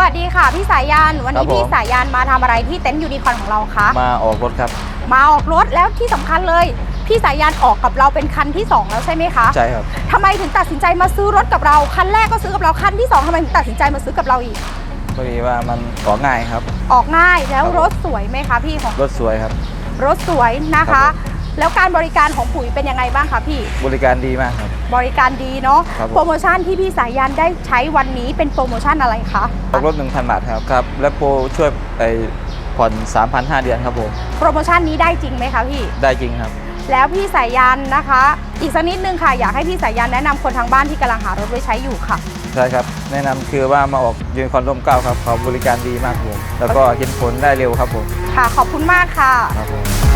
วัสดีค่ะพี่สายยานวันครันี้บผม พี่สายยานมาทำอะไรที่เต็นท์ยูนิคอร์นของเราคะมาออกรถครับ มาออกรถแล้วที่สำคัญเลย พี่สายยานออกกับเราเป็นคันที่สองแล้วใช่ไหมคะใช่ครับ ทำไมถึงตัดสินใจมาซื้อรถกับเราคันแรกก็ซื้อกับเราคันที่สองทำไมถึงตัดสินใจมาซื้อกับเราอีก พอดีว่ามันออกง่ายครับ ออกง่ายแล้วครับรถสวยไหมคะพี่ของรถสวยครับ รถสวยนะครัคะ บผม แล้วการบริการของปุ๋ยเป็นยังไงบ้างคะพี่ บริการดีมากครับ บริการดีเนาะครับผม โปรโมชั่นที่พี่สายยานได้ใช้วันนี้เป็นโปรโมชั่นอะไรคะออกรถ1,000 บาทครับครับ และโปรช่วยไอผ่อน3,500 เดือนครับผม โปรโมชั่นนี้ได้จริงไหมคะพี่ ได้จริงครับ แล้วพี่สายยานนะคะ อีกสักนิดนึงค่ะ อยากให้พี่สายยานแนะนำคนทางบ้านที่กำลังหารถไว้ใช้อยู่ค่ะ ใช่ครับ แนะนำคือว่ามาออกยูนิคอร์นร่มเกล้าครับเขาบริการดีมากครับผม แล้วก็เห็นผลได้เร็วครับผม ค่ะ ขอบคุณมากค่ะ ครับผม